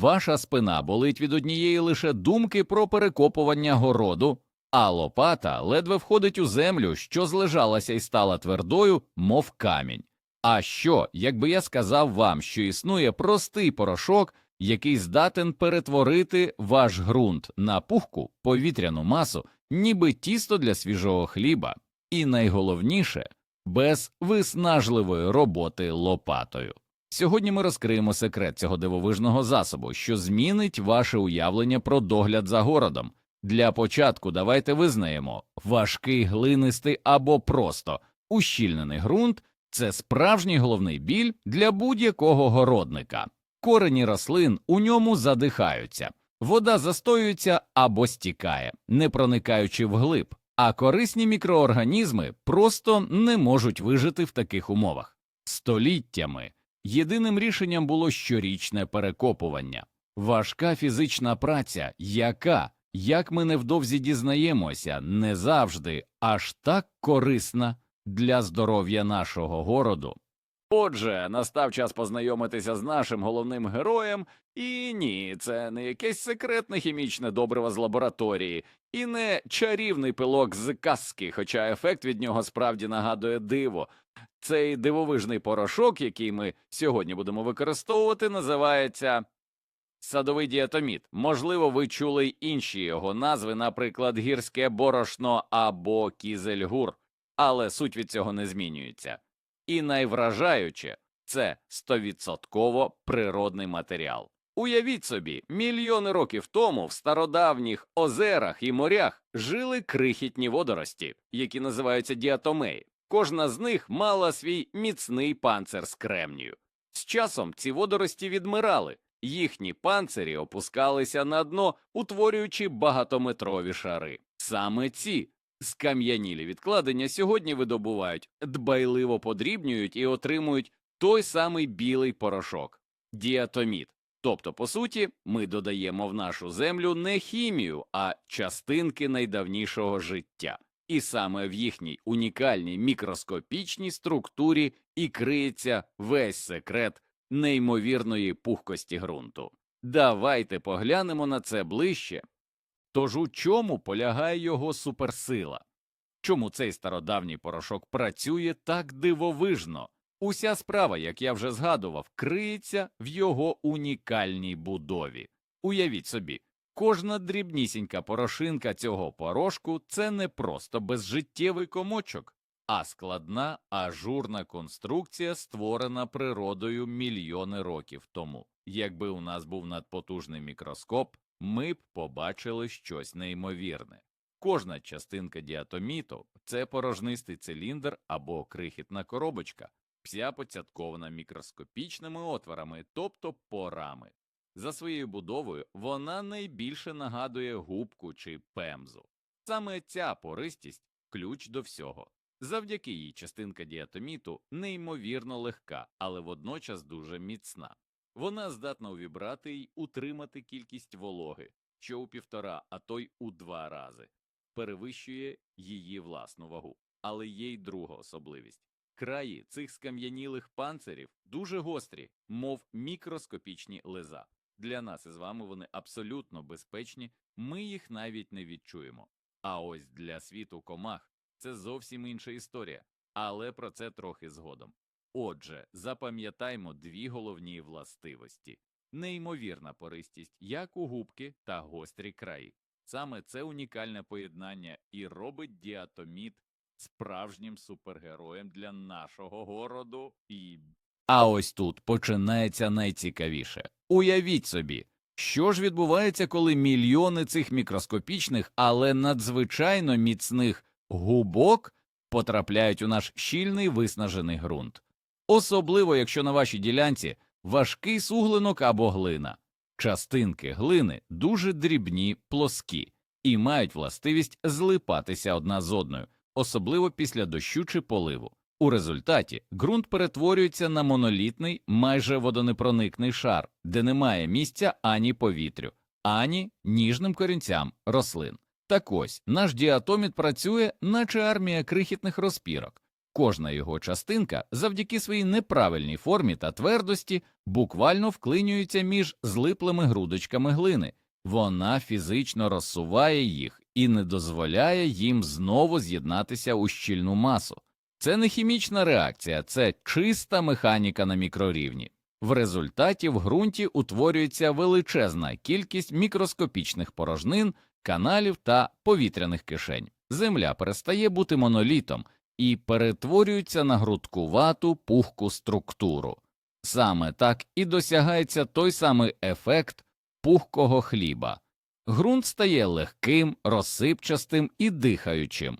Ваша спина болить від однієї лише думки про перекопування городу, а лопата ледве входить у землю, що злежалася і стала твердою, мов камінь. А що, якби я сказав вам, що існує простий порошок, який здатен перетворити ваш ґрунт на пухку повітряну масу, ніби тісто для свіжого хліба, і найголовніше без виснажливої роботи лопатою. Сьогодні ми розкриємо секрет цього дивовижного засобу, що змінить ваше уявлення про догляд за городом. Для початку давайте визнаємо важкий глинистий або просто ущільнений ґрунт це справжній головний біль для будь-якого городника. Корені рослин у ньому задихаються, вода застоюється або стікає, не проникаючи вглиб, а корисні мікроорганізми просто не можуть вижити в таких умовах. Століттями єдиним рішенням було щорічне перекопування, важка фізична праця, яка, як ми невдовзі дізнаємося, не завжди аж так корисна для здоров'я нашого городу. Отже, настав час познайомитися з нашим головним героєм, і ні, це не якесь секретне хімічне добриво з лабораторії, і не чарівний пилок з казки, хоча ефект від нього справді нагадує диво. Цей дивовижний порошок, який ми сьогодні будемо використовувати, називається садовий діатоміт. Можливо, ви чули й інші його назви, наприклад, гірське борошно або кізельгур, але суть від цього не змінюється. І найвражаюче це стовідсотково природний матеріал. Уявіть собі, мільйони років тому в стародавніх озерах і морях жили крихітні водорості, які називаються діатомеї. Кожна з них мала свій міцний панцир з кремнію. З часом ці водорості відмирали, їхні панцирі опускалися на дно, утворюючи багатометрові шари. Саме ці скам'янілі відкладення сьогодні видобувають, дбайливо подрібнюють і отримують той самий білий порошок діатоміт. Тобто, по суті, ми додаємо в нашу землю не хімію, а частинки найдавнішого життя. І саме в їхній унікальній мікроскопічній структурі і криється весь секрет неймовірної пухкості ґрунту. Давайте поглянемо на це ближче. Тож у чому полягає його суперсила? Чому цей стародавній порошок працює так дивовижно? Уся справа, як я вже згадував, криється в його унікальній будові. Уявіть собі, кожна дрібнісінька порошинка цього порошку це не просто безжиттєвий комочок, а складна ажурна конструкція, створена природою мільйони років тому. Якби у нас був надпотужний мікроскоп, ми б побачили щось неймовірне. Кожна частинка діатоміту це порожнистий циліндр або крихітна коробочка, вся поцяткована мікроскопічними отворами, тобто порами. За своєю будовою вона найбільше нагадує губку чи пемзу. Саме ця пористість ключ до всього. Завдяки їй частинка діатоміту неймовірно легка, але водночас дуже міцна. Вона здатна увібрати й утримати кількість вологи, що у півтора, а то й у два рази, перевищує її власну вагу. Але є й друга особливість. Краї цих скам'янілих панцирів дуже гострі, мов мікроскопічні леза. Для нас із вами вони абсолютно безпечні, ми їх навіть не відчуємо. А ось для світу комах це зовсім інша історія, але про це трохи згодом. Отже, запам'ятаймо дві головні властивості неймовірна пористість як у губки та гострі краї. Саме це унікальне поєднання і робить діатоміт справжнім супергероєм для нашого городу і. А ось тут починається найцікавіше. Уявіть собі, що ж відбувається, коли мільйони цих мікроскопічних, але надзвичайно міцних губок потрапляють у наш щільний виснажений ґрунт. Особливо, якщо на вашій ділянці важкий суглинок або глина. Частинки глини дуже дрібні, плоскі і мають властивість злипатися одна з одною, особливо після дощу чи поливу. У результаті ґрунт перетворюється на монолітний, майже водонепроникний шар, де немає місця ані повітрю, ані ніжним корінцям рослин. Так ось наш діатоміт працює, наче армія крихітних розпірок. Кожна його частинка, завдяки своїй неправильній формі та твердості, буквально вклинюється між злиплими грудочками глини. Вона фізично розсуває їх і не дозволяє їм знову з'єднатися у щільну масу. Це не хімічна реакція, це чиста механіка на мікрорівні. В результаті в ґрунті утворюється величезна кількість мікроскопічних порожнин, каналів та повітряних кишень. Земля перестає бути монолітом і перетворюється на грудкувату пухку структуру. Саме так і досягається той самий ефект пухкого хліба. Ґрунт стає легким, розсипчастим і дихаючим.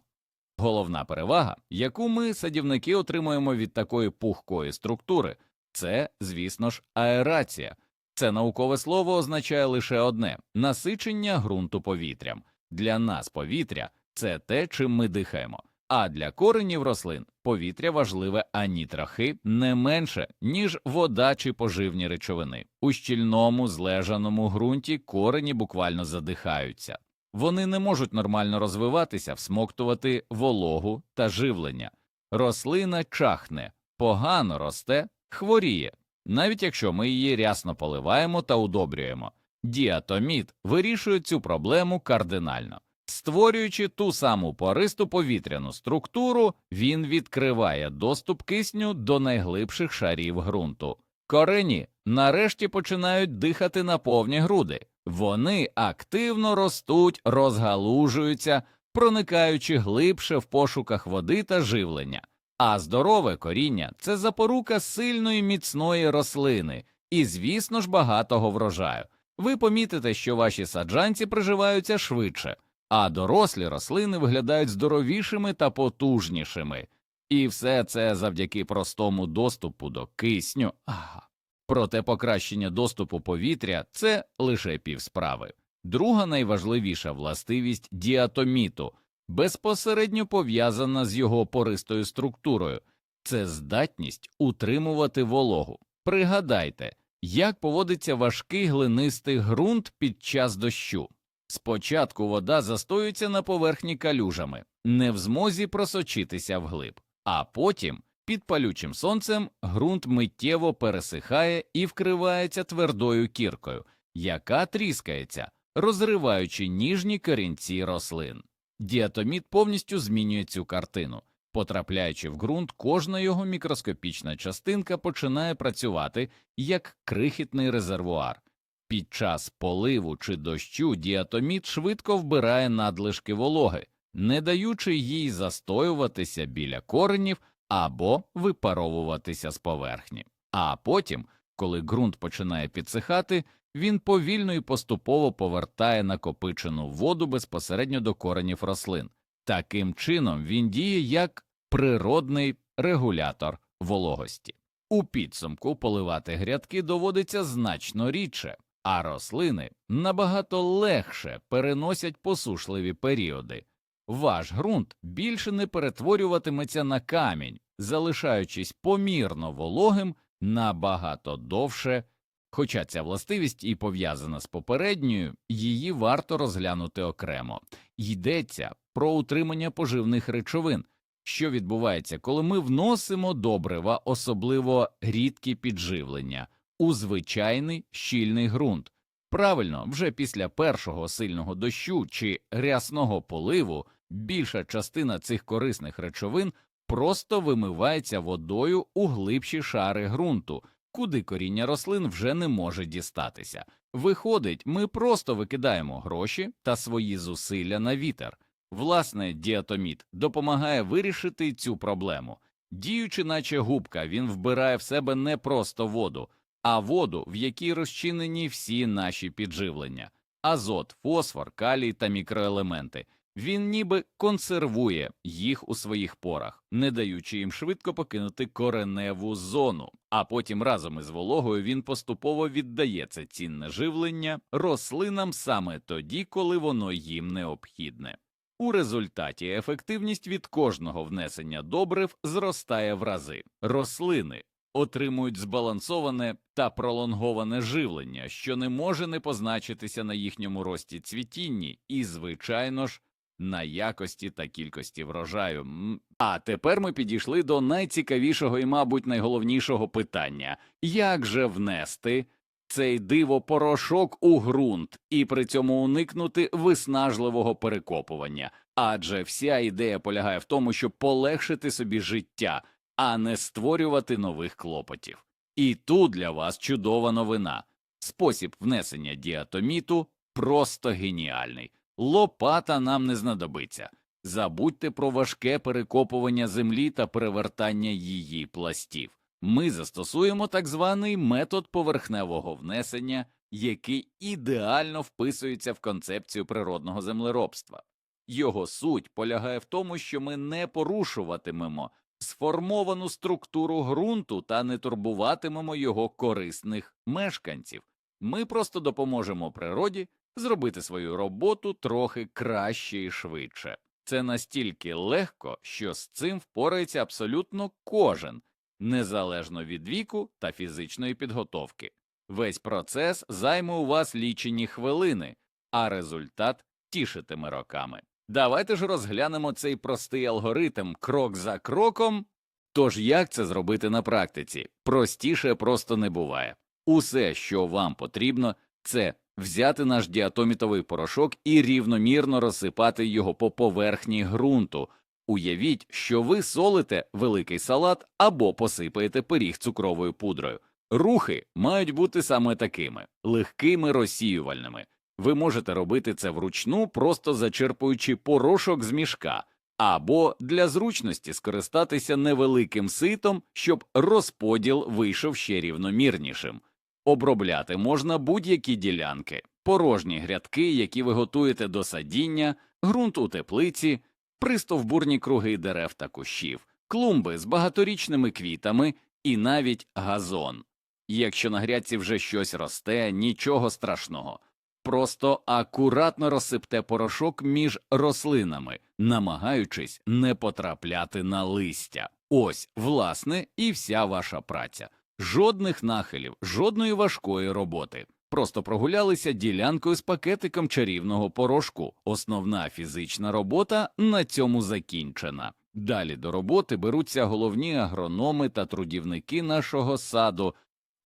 Головна перевага, яку ми, садівники, отримуємо від такої пухкої структури, це, звісно ж, аерація. Це наукове слово означає лише одне насичення ґрунту повітрям. Для нас повітря це те, чим ми дихаємо. А для коренів рослин повітря важливе ані трохи не менше, ніж вода чи поживні речовини. У щільному, злежаному ґрунті корені буквально задихаються. Вони не можуть нормально розвиватися, всмоктувати вологу та живлення. Рослина чахне, погано росте, хворіє, навіть якщо ми її рясно поливаємо та удобрюємо. Діатоміт вирішує цю проблему кардинально. Створюючи ту саму пористу повітряну структуру, він відкриває доступ кисню до найглибших шарів ґрунту. Корені нарешті починають дихати на повні груди. Вони активно ростуть, розгалужуються, проникаючи глибше в пошуках води та живлення. А здорове коріння це запорука сильної міцної рослини і, звісно ж, багатого врожаю. Ви помітите, що ваші саджанці приживаються швидше, а дорослі рослини виглядають здоровішими та потужнішими. І все це завдяки простому доступу до кисню. Ага. Проте покращення доступу повітря це лише півсправи. Друга найважливіша властивість діатоміту безпосередньо пов'язана з його пористою структурою це здатність утримувати вологу. Пригадайте, як поводиться важкий глинистий ґрунт під час дощу. Спочатку вода застоюється на поверхні калюжами, не в змозі просочитися вглиб, а потім під палючим сонцем ґрунт миттєво пересихає і вкривається твердою кіркою, яка тріскається, розриваючи ніжні корінці рослин. Діатоміт повністю змінює цю картину. Потрапляючи в ґрунт, кожна його мікроскопічна частинка починає працювати як крихітний резервуар. Під час поливу чи дощу діатоміт швидко вбирає надлишки вологи, не даючи їй застоюватися біля коренів або випаровуватися з поверхні. А потім, коли ґрунт починає підсихати, він повільно і поступово повертає накопичену воду безпосередньо до коренів рослин. Таким чином він діє як природний регулятор вологості. У підсумку поливати грядки доводиться значно рідше, а рослини набагато легше переносять посушливі періоди. Ваш ґрунт більше не перетворюватиметься на камінь, залишаючись помірно вологим набагато довше. Хоча ця властивість і пов'язана з попередньою, її варто розглянути окремо. Йдеться про утримання поживних речовин, що відбувається, коли ми вносимо добрива, особливо рідкі підживлення, у звичайний щільний ґрунт. Правильно, вже після першого сильного дощу чи рясного поливу більша частина цих корисних речовин просто вимивається водою у глибші шари ґрунту, куди коріння рослин вже не може дістатися. Виходить, ми просто викидаємо гроші та свої зусилля на вітер. Власне, діатоміт допомагає вирішити цю проблему. Діючи, наче губка, він вбирає в себе не просто воду, а воду, в якій розчинені всі наші підживлення азот, фосфор, калій та мікроелементи. Він ніби консервує їх у своїх порах, не даючи їм швидко покинути кореневу зону, а потім разом із вологою він поступово віддає це цінне живлення рослинам саме тоді, коли воно їм необхідне. У результаті ефективність від кожного внесення добрив зростає в рази. Рослини отримують збалансоване та пролонговане живлення, що не може не позначитися на їхньому рості цвітінні і, звичайно ж, на якості та кількості врожаю. А тепер ми підійшли до найцікавішого і, мабуть, найголовнішого питання як же внести цей диво порошок у ґрунт і при цьому уникнути виснажливого перекопування. Адже вся ідея полягає в тому, щоб полегшити собі життя, а не створювати нових клопотів. І тут для вас чудова новина. Спосіб внесення діатоміту просто геніальний. Лопата нам не знадобиться. Забудьте про важке перекопування землі та перевертання її пластів. Ми застосуємо так званий метод поверхневого внесення, який ідеально вписується в концепцію природного землеробства. Його суть полягає в тому, що ми не порушуватимемо сформовану структуру ґрунту та не турбуватимемо його корисних мешканців. Ми просто допоможемо природі зробити свою роботу трохи краще і швидше. Це настільки легко, що з цим впорається абсолютно кожен, незалежно від віку та фізичної підготовки. Весь процес займе у вас лічені хвилини, а результат тішитиме роками. Давайте ж розглянемо цей простий алгоритм крок за кроком. Тож як це зробити на практиці? Простіше просто не буває. Усе, що вам потрібно, це взяти наш діатомітовий порошок і рівномірно розсипати його по поверхні ґрунту. Уявіть, що ви солите великий салат або посипаєте пиріг цукровою пудрою. Рухи мають бути саме такими легкими розсіювальними. Ви можете робити це вручну, просто зачерпуючи порошок з мішка, або для зручності скористатися невеликим ситом, щоб розподіл вийшов ще рівномірнішим. Обробляти можна будь-які ділянки, порожні грядки, які ви готуєте до садіння, ґрунт у теплиці, пристовбурні круги дерев та кущів, клумби з багаторічними квітами і навіть газон. Якщо на грядці вже щось росте, нічого страшного. Просто акуратно розсипте порошок між рослинами, намагаючись не потрапляти на листя. Ось, власне, і вся ваша праця. Жодних нахилів, жодної важкої роботи. Просто прогулялися ділянкою з пакетиком чарівного порошку. Основна фізична робота на цьому закінчена. Далі до роботи беруться головні агрономи та трудівники нашого саду.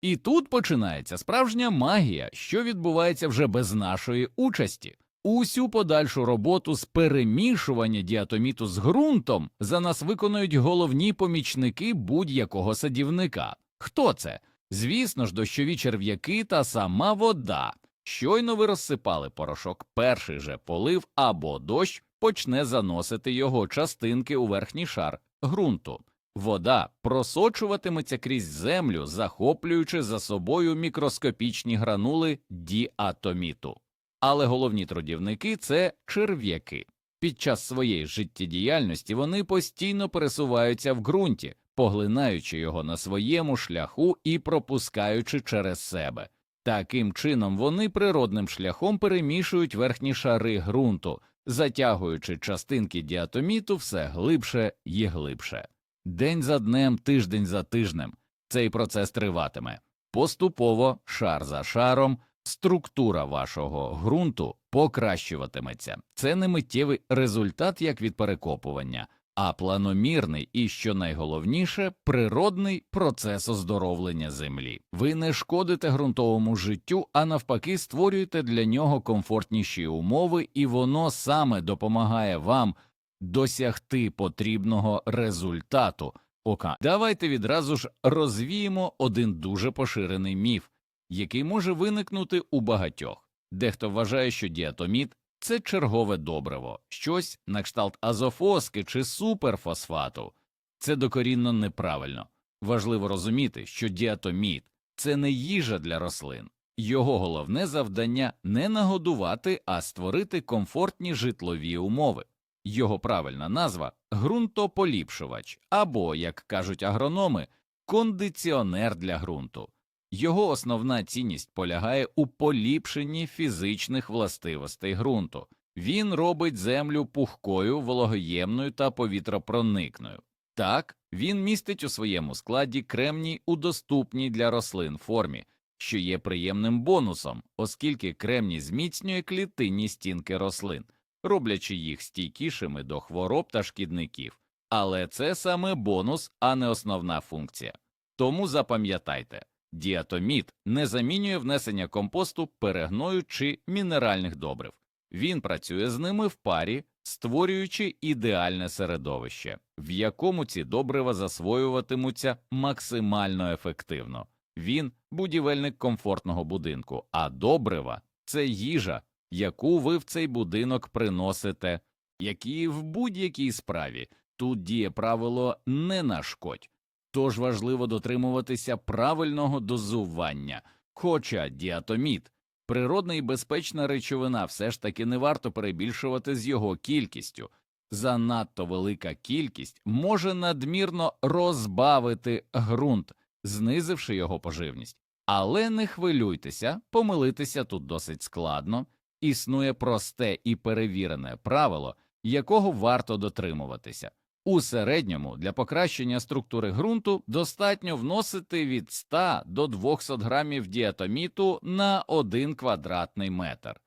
І тут починається справжня магія, що відбувається вже без нашої участі. Усю подальшу роботу з перемішування діатоміту з ґрунтом за нас виконують головні помічники будь-якого садівника. Хто це? Звісно ж, дощові черв'яки та сама вода. Щойно ви розсипали порошок, перший же полив або дощ почне заносити його частинки у верхній шар ґрунту. Вода просочуватиметься крізь землю, захоплюючи за собою мікроскопічні гранули діатоміту. Але головні трудівники це черв'яки. Під час своєї життєдіяльності вони постійно пересуваються в ґрунті, поглинаючи його на своєму шляху і пропускаючи через себе. Таким чином вони природним шляхом перемішують верхні шари ґрунту, затягуючи частинки діатоміту все глибше і глибше. День за днем, тиждень за тижнем цей процес триватиме. Поступово, шар за шаром, структура вашого ґрунту покращуватиметься. Це не миттєвий результат як від перекопування, а планомірний і, що найголовніше, природний процес оздоровлення землі. Ви не шкодите ґрунтовому життю, а навпаки, створюєте для нього комфортніші умови, і воно саме допомагає вам досягти потрібного результату. Ока, давайте відразу ж розвіємо один дуже поширений міф, який може виникнути у багатьох. Дехто вважає, що діатоміт це чергове добриво, щось на кшталт азофоски чи суперфосфату. Це докорінно неправильно. Важливо розуміти, що діатоміт це не їжа для рослин. Його головне завдання не нагодувати, а створити комфортні житлові умови. Його правильна назва ґрунтополіпшувач або, як кажуть агрономи, кондиціонер для ґрунту. Його основна цінність полягає у поліпшенні фізичних властивостей ґрунту. Він робить землю пухкою, вологоємною та повітропроникною. Так, він містить у своєму складі кремній у доступній для рослин формі, що є приємним бонусом, оскільки кремній зміцнює клітинні стінки рослин. роблячи їх стійкішими до хвороб та шкідників. Але це саме бонус, а не основна функція. Тому запам'ятайте, діатоміт не замінює внесення компосту, перегною чи мінеральних добрив. Він працює з ними в парі, створюючи ідеальне середовище, в якому ці добрива засвоюватимуться максимально ефективно. Він будівельник комфортного будинку, а добрива це їжа, яку ви в цей будинок приносите, як і в будь-якій справі. Тут діє правило не нашкодь. Тож важливо дотримуватися правильного дозування. Хоча діатоміт природна і безпечна речовина, все ж таки не варто перебільшувати з його кількістю. Занадто велика кількість може надмірно розбавити ґрунт, знизивши його поживність. Але не хвилюйтеся, помилитися тут досить складно. Існує просте і перевірене правило, якого варто дотримуватися. У середньому для покращення структури ґрунту достатньо вносити від 100 до 200 грамів діатоміту на 1 квадратний метр.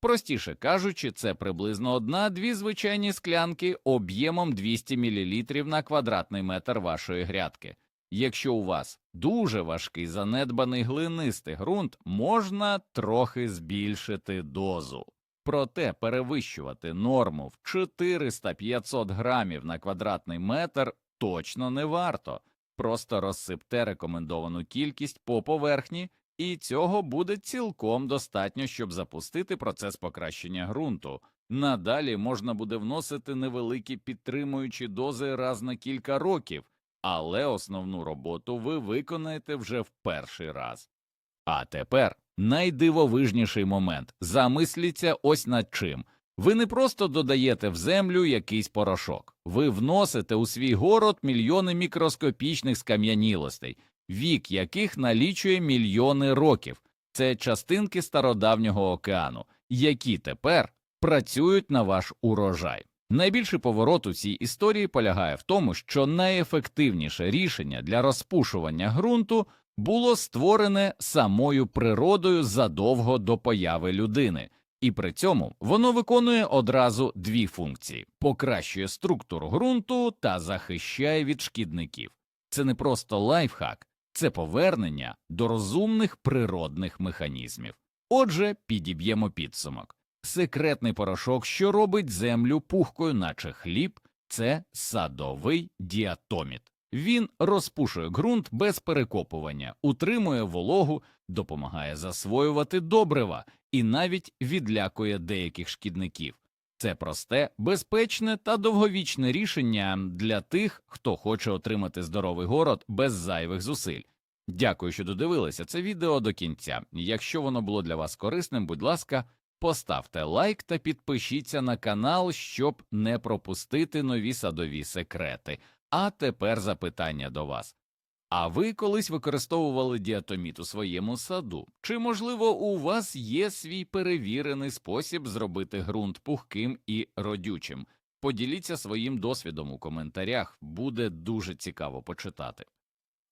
Простіше кажучи, це приблизно одна-дві звичайні склянки об'ємом 200 мл на квадратний метр вашої грядки. Якщо у вас дуже важкий занедбаний глинистий ґрунт, можна трохи збільшити дозу. Проте перевищувати норму в 400-500 грамів на квадратний метр точно не варто. Просто розсипте рекомендовану кількість по поверхні, і цього буде цілком достатньо, щоб запустити процес покращення ґрунту. Надалі можна буде вносити невеликі підтримуючі дози раз на кілька років, але основну роботу ви виконаєте вже в перший раз. А тепер найдивовижніший момент замисліться ось над чим. Ви не просто додаєте в землю якийсь порошок, ви вносите у свій город мільйони мікроскопічних скам'янілостей, вік яких налічує мільйони років. Це частинки стародавнього океану, які тепер працюють на ваш урожай. Найбільший поворот у цій історії полягає в тому, що найефективніше рішення для розпушування ґрунту було створене самою природою задовго до появи людини, і при цьому воно виконує одразу дві функції: покращує структуру ґрунту та захищає від шкідників. Це не просто лайфхак, це повернення до розумних природних механізмів. Отже, підіб'ємо підсумок. Секретний порошок, що робить землю пухкою, наче хліб, це садовий діатоміт. Він розпушує ґрунт без перекопування, утримує вологу, допомагає засвоювати добрива і навіть відлякує деяких шкідників. Це просте, безпечне та довговічне рішення для тих, хто хоче отримати здоровий город без зайвих зусиль. Дякую, що додивилися це відео до кінця. Якщо воно було для вас корисним, будь ласка, поставте лайк та підпишіться на канал, щоб не пропустити нові садові секрети. А тепер запитання до вас. А ви колись використовували діатоміт у своєму саду? Чи, можливо, у вас є свій перевірений спосіб зробити ґрунт пухким і родючим? Поділіться своїм досвідом у коментарях, буде дуже цікаво почитати.